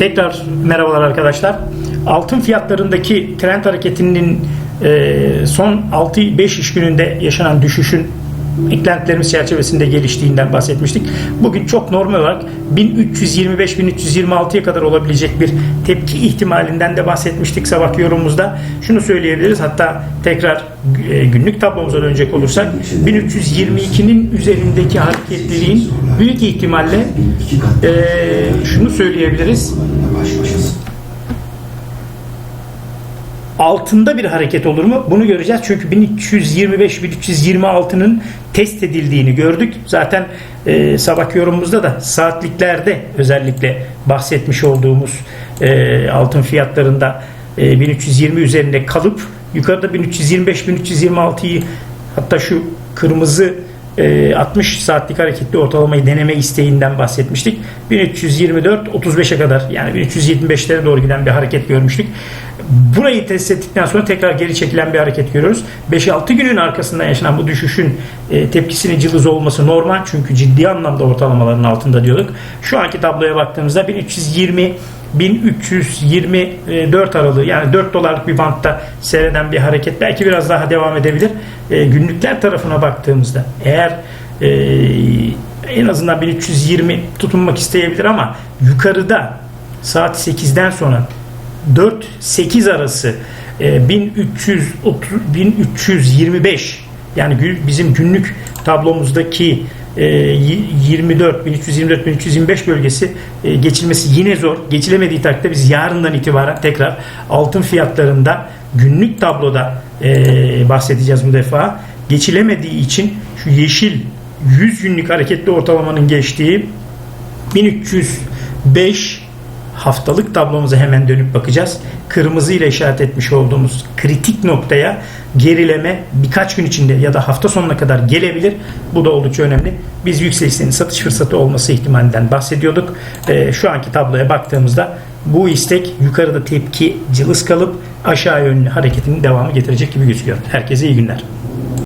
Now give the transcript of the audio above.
Tekrar merhabalar arkadaşlar. Altın fiyatlarındaki trend hareketinin e, son 6-5 iş gününde yaşanan düşüşün eklentilerimiz çerçevesinde geliştiğinden bahsetmiştik. Bugün çok normal olarak 1325-1326'ya kadar olabilecek bir tepki ihtimalinden de bahsetmiştik sabah yorumumuzda. Şunu söyleyebiliriz hatta tekrar e, günlük tablomuza dönecek olursak 1322'nin üzerindeki hareketliliğin büyük ihtimalle e, şunu söyleyebiliriz altında bir hareket olur mu? Bunu göreceğiz. Çünkü 1325-1326'nın test edildiğini gördük. Zaten e, sabah yorumumuzda da saatliklerde özellikle bahsetmiş olduğumuz e, altın fiyatlarında e, 1320 üzerinde kalıp yukarıda 1325-1326'yı hatta şu kırmızı 60 saatlik hareketli ortalamayı deneme isteğinden bahsetmiştik. 1324 35'e kadar yani 1375'lere doğru giden bir hareket görmüştük. Burayı test ettikten sonra tekrar geri çekilen bir hareket görüyoruz. 5-6 günün arkasında yaşanan bu düşüşün e, tepkisinin cılız olması normal. Çünkü ciddi anlamda ortalamaların altında diyorduk. Şu anki tabloya baktığımızda 1320 1324 aralığı yani 4 dolarlık bir bantta seyreden bir hareket belki biraz daha devam edebilir. E, günlükler tarafına baktığımızda eğer e, en azından 1320 tutunmak isteyebilir ama yukarıda saat 8'den sonra 4-8 arası e, 1330 1325 yani bizim günlük tablomuzdaki 24 1324 1325 bölgesi e, geçilmesi yine zor. Geçilemediği takdirde biz yarından itibaren tekrar altın fiyatlarında günlük tabloda e, bahsedeceğiz bu defa. Geçilemediği için şu yeşil 100 günlük hareketli ortalamanın geçtiği 1305 haftalık tablomuza hemen dönüp bakacağız. Kırmızı ile işaret etmiş olduğumuz kritik noktaya gerileme birkaç gün içinde ya da hafta sonuna kadar gelebilir. Bu da oldukça önemli. Biz yükselişlerin satış fırsatı olması ihtimalinden bahsediyorduk. Ee, şu anki tabloya baktığımızda bu istek yukarıda tepki cılız kalıp aşağı yönlü hareketin devamı getirecek gibi gözüküyor. Herkese iyi günler.